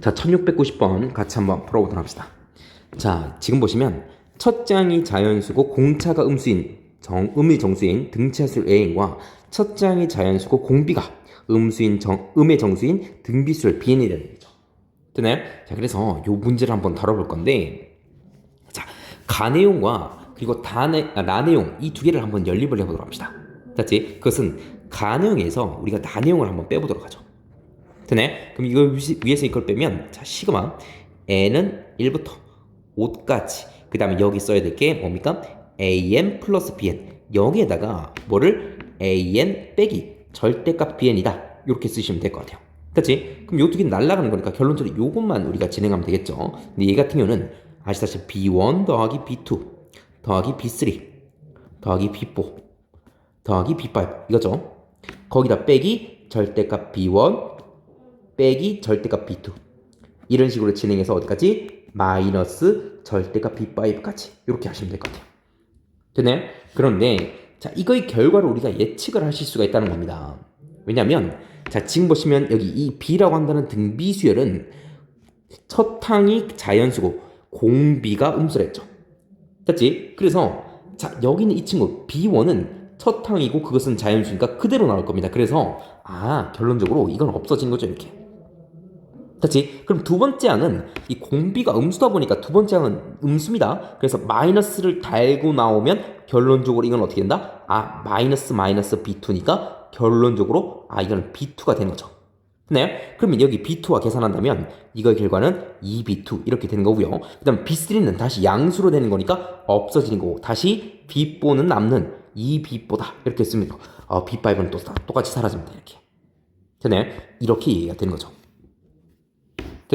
자, 1690번 같이 한번 풀어보도록 합시다. 자, 지금 보시면 첫 장이 자연수고 공차가 음수인 정, 음의 정수인 등차술 an과 첫 장이 자연수고 공비가 음수인 정, 음의 정수인 등비술 bn이라는 얘기죠. 되나요? 자, 그래서 요 문제를 한번 다뤄볼 건데 자, 가내용과 그리고 다내, 아, 나내용 이 두 개를 한번 연립을 해보도록 합시다. 됐지? 그것은 가내용에서 우리가 나내용을 한번 빼보도록 하죠. 되네? 그럼 위- 위에서 이걸 빼면 자 시그마. N은 1부터 5까지. 그 다음에 여기 써야 될 게 뭡니까? an 플러스 bn 여기에다가 뭐를? An 빼기. 절대값 bn이다. 이렇게 쓰시면 될 것 같아요. 그렇지? 그럼 요 두 개는 날라가는 거니까 결론적으로 요것만 우리가 진행하면 되겠죠? 근데 얘 같은 경우는 아시다시피 b1 더하기 b2 더하기 b3 더하기 b4 더하기 b5 이거죠? 거기다 빼기 절대값 b1 빼기 절대값 b2 이런 식으로 진행해서 어디까지? 마이너스 절대값 b5까지. 이렇게 하시면 될 것 같아요. 되나요? 그런데 자 이거의 결과를 우리가 예측을 하실 수가 있다는 겁니다. 왜냐하면 자 지금 보시면 여기 이 b라고 한다는 등비수열은 첫 항이 자연수고 공비가 음수랬죠. 됐지? 그래서 자 여기 는 이 친구 b1은 첫 항이고 그것은 자연수니까 그대로 나올 겁니다. 그래서 아 결론적으로 이건 없어진 거죠 이렇게 됐지? 그럼 두 번째 항은 이 공비가 음수다 보니까 두 번째 항은 음수입니다. 그래서 마이너스를 달고 나오면 결론적으로 이건 어떻게 된다? 아 마이너스 마이너스 B2니까 결론적으로 아 이건 B2가 되는 거죠. 네? 그러면 여기 B2와 계산한다면 이거의 결과는 2B2 이렇게 되는 거고요. 그 다음 B3는 다시 양수로 되는 거니까 없어지는 거고 다시 B4는 남는 2B4다 이렇게 쓰면. 어, B5는 또 똑같이 사라집니다 이렇게. 되나요? 이렇게 이해가 되는 거죠.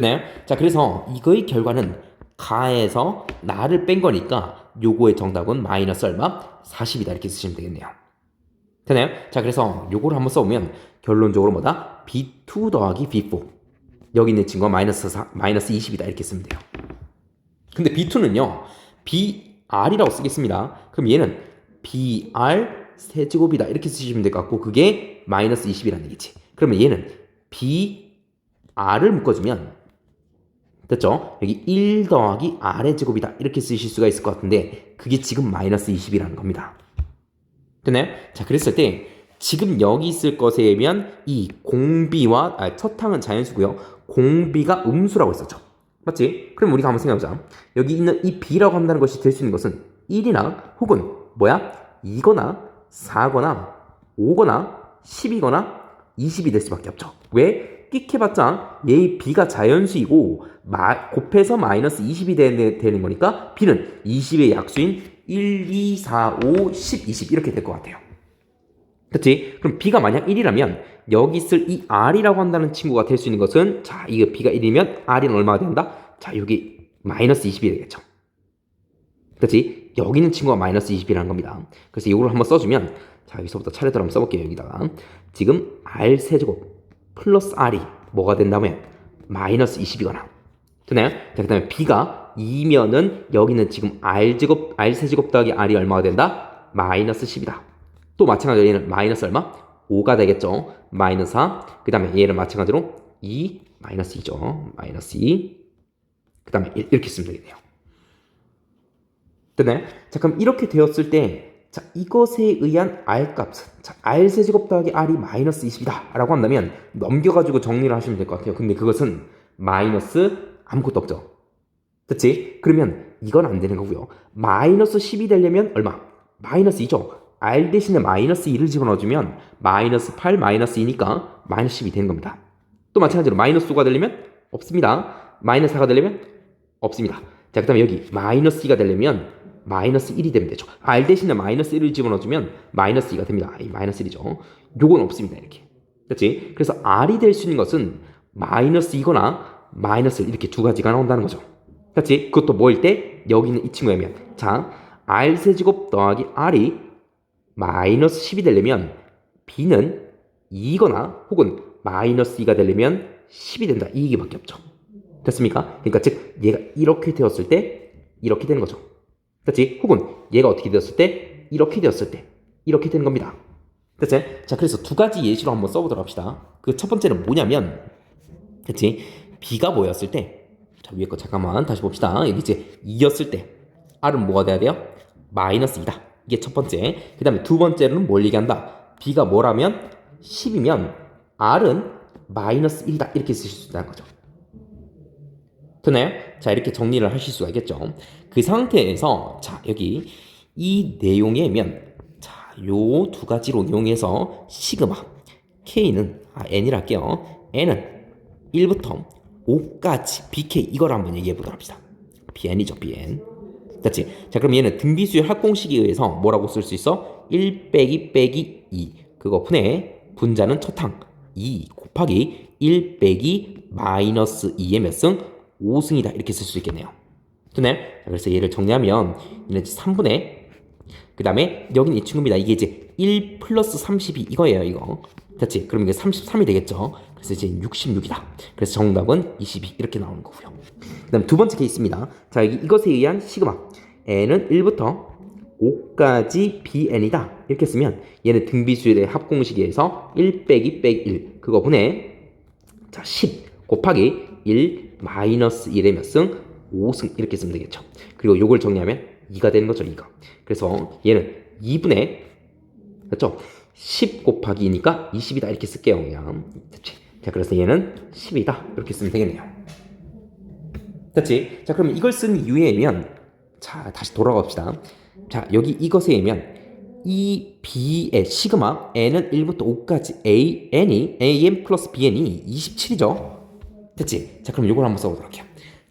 되나요? 자, 그래서 이거의 결과는 가에서 나를 뺀 거니까 요거의 정답은 마이너스 얼마? 40이다 이렇게 쓰시면 되겠네요. 되나요? 자, 그래서 요거를 한번 써보면 결론적으로 뭐다? B2 더하기 B4 여기 있는 친구가 마이너스 4, 마이너스 20이다 이렇게 쓰면 돼요. 근데 B2는요 BR이라고 쓰겠습니다. 그럼 얘는 BR 세제곱이다 이렇게 쓰시면 될 것 같고 그게 마이너스 20이라는 얘기지. 그러면 얘는 BR을 묶어주면 됐죠? 여기 1 더하기 R의 제곱이다 이렇게 쓰실 수가 있을 것 같은데 그게 지금 마이너스 20이라는 겁니다. 됐나요? 자 그랬을 때 지금 여기 있을 것에면 이 공비와 아, 첫 항은 자연수고요. 공비가 음수라고 했었죠. 맞지? 그럼 우리가 한번 생각해보자. 여기 있는 이 b라고 한다는 것이 될 수 있는 것은 1이나 혹은 뭐야? 2거나 4거나 5거나 10이거나 20이 될 수밖에 없죠. 왜? 끽해봤자 얘의 b가 자연수이고 마, 곱해서 마이너스 20이 되는, 되는 거니까 b는 20의 약수인 1, 2, 4, 5, 10, 20 이렇게 될 것 같아요. 그치? 그럼 b가 만약 1이라면 여기 있을 이 r이라고 한다는 친구가 될 수 있는 것은 자 이거 b가 1이면 r은 얼마가 된다? 자 여기 마이너스 20이 되겠죠. 그치? 여기 있는 친구가 마이너스 20이라는 겁니다. 그래서 이거를 한번 써주면 자 여기서부터 차례대로 한번 써볼게요 여기다가 지금 r 세제곱 플러스 r이 뭐가 된다면 마이너스 20이거나 되나요? 자 그 다음에 b가 2면은 여기는 지금 r 제곱 r 세제곱 더하기 r이 얼마가 된다? 마이너스 10이다. 또 마찬가지로 얘는 마이너스 얼마? 5가 되겠죠. 마이너스 4. 그 다음에 얘는 마찬가지로 2 마이너스 2죠. 마이너스 2. 그 다음에 이렇게 쓰면 되겠네요. 됐나요? 자 그럼 이렇게 되었을 때 자, 이것에 의한 r 값은 자, r 세제곱 더하기 r이 마이너스 20이다 라고 한다면 넘겨가지고 정리를 하시면 될 것 같아요. 근데 그것은 마이너스 아무것도 없죠. 그치? 그러면 이건 안 되는 거고요. 마이너스 10이 되려면 얼마? 마이너스 2죠. r 대신에 마이너스 2를 집어넣어주면 마이너스 8 마이너스 2니까 마이너스 10이 되는 겁니다. 또 마찬가지로 마이너스 5가 되려면 없습니다. 마이너스 4가 되려면 없습니다. 자, 그 다음에 여기 마이너스 2가 되려면 마이너스 1이 되면 되죠. r 대신에 마이너스 1을 집어넣어주면 마이너스 2가 됩니다. 이 마이너스 1이죠. 요건 없습니다. 이렇게. 그렇지? 그래서 r이 될 수 있는 것은 마이너스 2거나 마이너스 1 이렇게 두 가지가 나온다는 거죠. 그렇지? 그것도 뭐일 때? 여기 있는 이 친구라면 자, r 세제곱 더하기 r이 마이너스 10이 되려면 b는 2거나 혹은 마이너스 2가 되려면 10이 된다. 이 얘기밖에 없죠. 됐습니까? 그러니까 즉 얘가 이렇게 되었을 때 이렇게 되는 거죠. 그렇지? 혹은 얘가 어떻게 되었을 때 이렇게 되었을 때 이렇게 되는 겁니다. 됐지? 자 그래서 두 가지 예시로 한번 써보도록 합시다. 그 첫 번째는 뭐냐면 그렇지? B가 뭐였을 때? 자, 위에 거 잠깐만 다시 봅시다. 여기 이제 2였을 때 R은 뭐가 돼야 돼요? 마이너스 2다. 이게 첫 번째. 그 다음에 두 번째로는 뭘 얘기한다? B가 뭐라면 10이면 R은 마이너스 1이다. 이렇게 쓰실 수 있다는 거죠. 되나요? 자, 이렇게 정리를 하실 수가 있겠죠. 그 상태에서, 자, 여기 이 내용이면, 자, 요 두 가지로 이용해서 시그마, K는, 아, N이라 할게요. N은 1부터 5까지 BK 이걸 한번 얘기해 보도록 합시다. BN이죠, BN. 그렇지? 자, 그럼 얘는 등비수의 합공식에 의해서 뭐라고 쓸 수 있어? 1 빼기 빼기 2. 그거 분해 분자는 첫항 2 곱하기 1 빼기 마이너스 2의 몇 승? 5승이다. 이렇게 쓸 수 있겠네요. 되나요? 자, 그래서 얘를 정리하면 얘는 이제 3분의 그 다음에 여기는 이 친구입니다. 이게 이제 1 플러스 32 이거예요. 이거. 그렇지? 그럼 이게 33이 되겠죠. 그래서 이제 66이다. 그래서 정답은 22 이렇게 나오는 거고요. 그 다음 두 번째 케이스입니다. 자, 여기 이것에 의한 시그마 n은 1부터 5까지 bn이다. 이렇게 쓰면 얘는 등비수열의 합공식에서 1 빼기 빼기 1 그거 분해 자, 10 곱하기 1 마이너스 1의 몇 승? 5승 이렇게 쓰면 되겠죠. 그리고 요걸 정리하면 2가 되는 거죠, 2가. 그래서 얘는 2분의 그렇죠? 10 곱하기 2니까 20이다 이렇게 쓸게요, 그냥. 그렇지? 자, 그래서 얘는 10이다 이렇게 쓰면 되겠네요. 됐지? 자, 그럼 이걸 쓴 이유에 의하면 자, 다시 돌아갑시다. 자, 여기 이것에 의하면 이 B의 시그마 N은 1부터 5까지 A, N이 AN 플러스 BN이 27이죠. 됐지? 자, 그럼 이걸 한번 써보도록 할게요.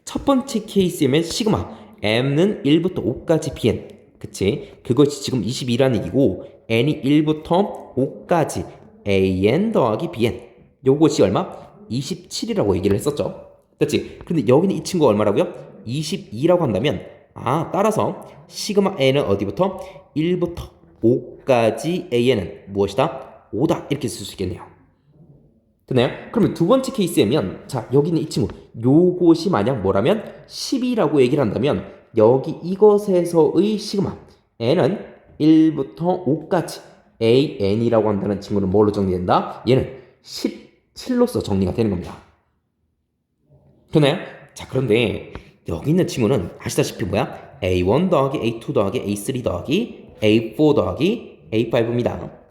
첫 번째 케이스면 시그마 M는 1부터 5까지 BN. 그치? 그것이 지금 22라는 얘기고 N이 1부터 5까지 AN 더하기 BN. 요것이 얼마? 27이라고 얘기를 했었죠. 됐지? 근데 여기는 이 친구가 얼마라고요? 22라고 한다면 아, 따라서 시그마 N은 어디부터? 1부터 5까지 AN은 무엇이다? 5다. 이렇게 쓸 수 있겠네요. 되나요? 그러면 두 번째 케이스에면 자 여기는 이 친구 요것이 만약 뭐라면 10이라고 얘기를 한다면 여기 이것에서의 시그마 n은 1부터 5까지 an이라고 한다는 친구는 뭘로 정리된다? 얘는 17로서 정리가 되는 겁니다. 되나요? 자 그런데 여기 있는 친구는 아시다시피 뭐야? a1 더하기 a2 더하기 a3 더하기 a4 더하기 a5입니다.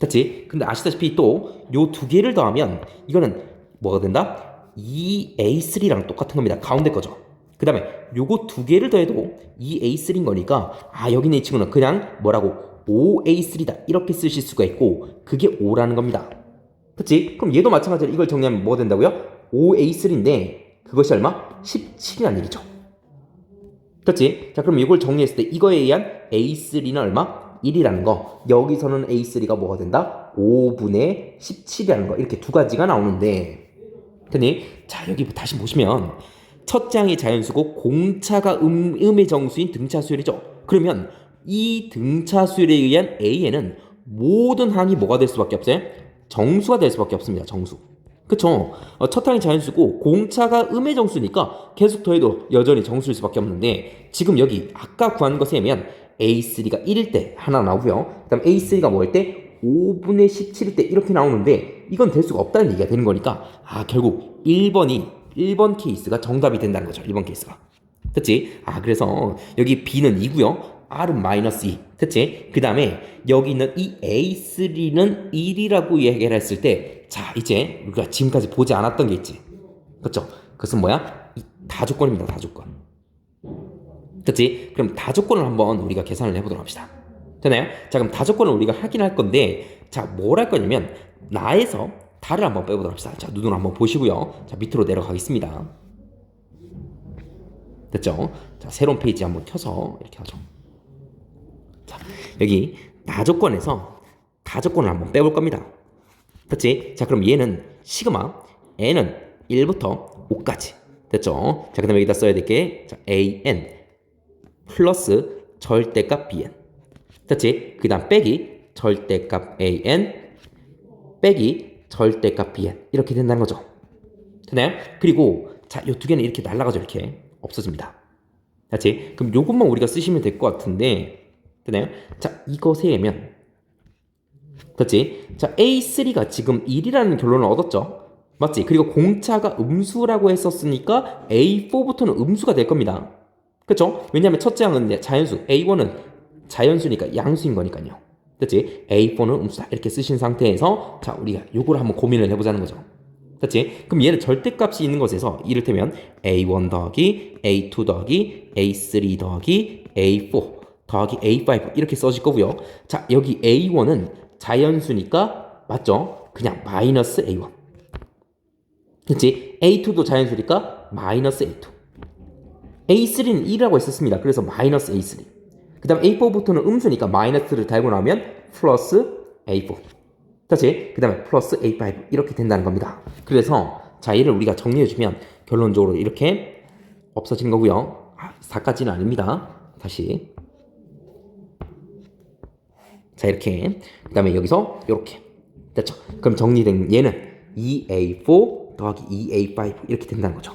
됐지? 근데 아시다시피 또 요 두 개를 더하면 이거는 뭐가 된다? 2A3랑 똑같은 겁니다. 가운데 거죠. 그 다음에 요거 두 개를 더해도 2A3인 거니까 아 여기는 이 친구는 그냥 뭐라고 5A3다 이렇게 쓰실 수가 있고 그게 5라는 겁니다. 그치? 그럼 얘도 마찬가지로 이걸 정리하면 뭐가 된다고요? 5A3인데 그것이 얼마? 17이라는 얘기죠. 그렇지? 자, 그럼 이걸 정리했을 때 이거에 의한 A3는 얼마? 1이라는 거. 여기서는 A3가 뭐가 된다? 5분의 17이라는 거. 이렇게 두 가지가 나오는데. 됐니? 자, 여기 다시 보시면 첫 장이 자연수고 공차가 음, 음의 정수인 등차수열이죠. 그러면 이 등차수열에 의한 A에는 모든 항이 뭐가 될 수밖에 없어요? 정수가 될 수밖에 없습니다. 정수. 그쵸? 어, 첫 항이 자연수고 공차가 음의 정수니까 계속 더해도 여전히 정수일 수밖에 없는데 지금 여기 아까 구한 것에 의하면 A3가 1일 때 하나 나오고요. 그다음 A3가 뭐일 때 5분의 17일 때 이렇게 나오는데 이건 될 수가 없다는 얘기가 되는 거니까 아 결국 1번이 1번 케이스가 정답이 된다는 거죠. 1번 케이스가. 됐지? 아 그래서 여기 B는 2고요. R은 마이너스 2. 됐지? 그 다음에 여기 있는 이 A3는 1이라고 얘기를 했을 때 자 이제 우리가 지금까지 보지 않았던 게 있지. 그렇죠? 그것은 뭐야? 이 다조건입니다. 다 조건. 그치? 그럼 다조건을 한번 우리가 계산을 해보도록 합시다. 되나요? 자, 그럼 다조건을 우리가 확인할 건데, 자, 뭘 할 거냐면, 나에서 달을 한번 빼보도록 합시다. 자, 눈으로 한번 보시고요. 자, 밑으로 내려가겠습니다. 됐죠? 자, 새로운 페이지 한번 켜서 이렇게 하죠. 자, 여기 다조건에서 다조건을 한번 빼볼 겁니다. 그렇지? 자, 그럼 얘는 시그마 n은 1부터 5까지. 됐죠? 자, 그 다음에 여기다 써야 될 게, 자, an 플러스 절대값 bn. 됐지? 그 다음 빼기 절대값 an 빼기 절대값 bn. 이렇게 된다는 거죠. 되나요? 그리고 자, 요 두 개는 이렇게 날라가죠. 이렇게 없어집니다. 됐지? 그럼 요것만 우리가 쓰시면 될 것 같은데, 되나요? 자, 이것에 의하면 됐지? 자, A3가 지금 1이라는 결론을 얻었죠? 맞지? 그리고 공차가 음수라고 했었으니까 A4부터는 음수가 될 겁니다. 그쵸? 왜냐하면 첫째 항은 자연수, A1은 자연수니까 양수인 거니까요. 됐지? A4는 음수다. 이렇게 쓰신 상태에서 자, 우리가 요거를 한번 고민을 해보자는 거죠. 됐지? 그럼 얘는 절대값이 있는 것에서 이를테면 A1 더하기 A2 더하기 A3 더하기 A4 더하기 A5 이렇게 써질 거고요. 자, 여기 A1은 자연수니까 맞죠? 그냥 마이너스 A1. 그치? A2도 자연수니까 마이너스 A2. A3는 1이라고 했었습니다. 그래서 마이너스 A3. 그 다음 A4부터는 음수니까 마이너스를 달고 나면 플러스 A4. 다시 그 다음에 플러스 A5 이렇게 된다는 겁니다. 그래서 자 얘를 우리가 정리해주면 결론적으로 이렇게 없어지는 거고요. 아, 4까지는 아닙니다. 다시 자 이렇게 그 다음에 여기서 이렇게 됐죠? 그럼 정리된 얘는 2A4 더하기 2A5 이렇게 된다는 거죠.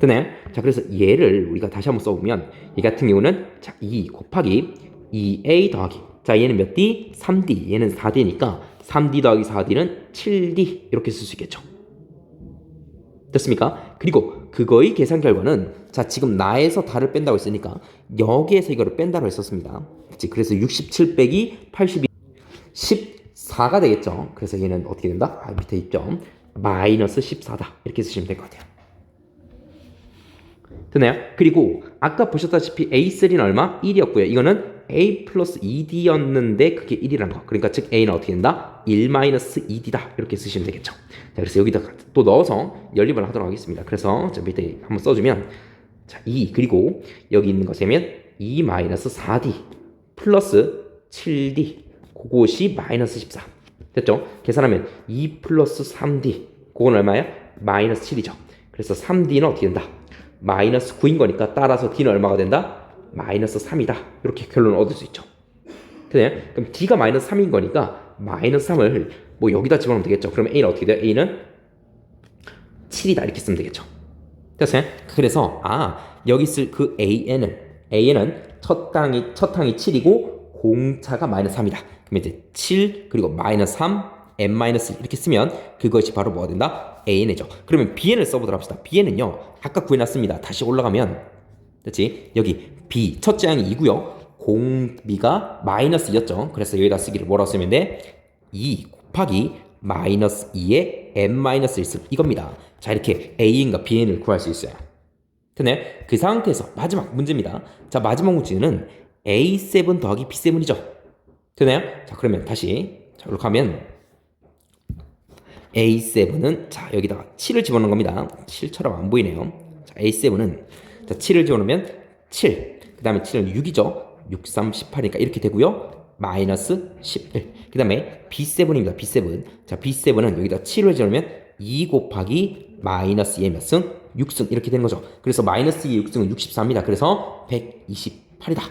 되나요? 자 그래서 얘를 우리가 다시 한번 써보면 이 같은 경우는 자 2 곱하기 2A 더하기 자 얘는 몇 D? 3D 얘는 4D니까 3D 더하기 4D는 7D 이렇게 쓸 수 있겠죠 됐습니까? 그리고 그거의 계산 결과는 자 지금 나에서 다를 뺀다고 했으니까 여기에서 이거를 뺀다고 했었습니다 그치? 그래서 67 빼기 82 14가 되겠죠 그래서 얘는 어떻게 된다? 아, 밑에 있죠 마이너스 14다 이렇게 쓰시면 될 것 같아요 되나요? 그리고 아까 보셨다시피 A3는 얼마? 1이었고요. 이거는 A 플러스 2D였는데 그게 1이라는 거. 그러니까 즉 A는 어떻게 된다? 1 마이너스 2D다. 이렇게 쓰시면 되겠죠. 자, 그래서 여기다가 또 넣어서 연립을 하도록 하겠습니다. 그래서 저 밑에 한번 써주면 자, 2 그리고 여기 있는 거 세면 2 마이너스 4D 플러스 7D 그것이 마이너스 14 됐죠? 계산하면 2 플러스 3D 그건 얼마야? 마이너스 7이죠. 그래서 3D는 어떻게 된다? 마이너스 9인 거니까 따라서 D는 얼마가 된다? 마이너스 3이다. 이렇게 결론을 얻을 수 있죠. 되나요? 그럼 D가 마이너스 3인 거니까 마이너스 3을 뭐 여기다 집어넣으면 되겠죠. 그러면 A는 어떻게 돼요? A는 7이다. 이렇게 쓰면 되겠죠. 됐어요? 그래서 아 여기 쓸그 AN은 AN은 첫 항이 첫 항이 7이고 공차가 마이너스 3이다. 그러면 이제 7 그리고 마이너스 3 n 마이너스 이렇게 쓰면 그것이 바로 뭐가 된다? AN이죠. 그러면 BN을 써보도록 합시다. BN은요 아까 구해놨습니다. 다시 올라가면 됐지? 여기 B 첫째 항이 2고요. 공비가 마이너스 2였죠. 그래서 여기다 쓰기를 뭐라고 쓰면 돼? 2 곱하기 마이너스 2의 n 마이너스 1승 이겁니다. 자 이렇게 AN과 BN을 구할 수 있어요. 근데 그 상태에서 마지막 문제입니다. 자 마지막 문제는 A7 더하기 B7이죠. 되나요? 자 그러면 다시 자 이렇게 하면 A7은 자 여기다가 7을 집어넣는 겁니다. 7처럼 안 보이네요. 자 A7은 자 7을 집어넣으면 7. 그 다음에 7은 6이죠. 6, 3, 18이니까 이렇게 되고요. 마이너스 11. 그 다음에 B7입니다. B7. 자 B7은 여기다 7을 집어넣으면 2 곱하기 마이너스 2의 몇 승? 6승 이렇게 되는 거죠. 그래서 마이너스 2의 6승은 64입니다. 그래서 128이다.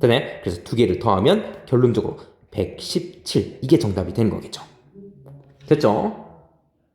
되네? 그래서 두 개를 더하면 결론적으로 117 이게 정답이 되는 거겠죠. 됐죠?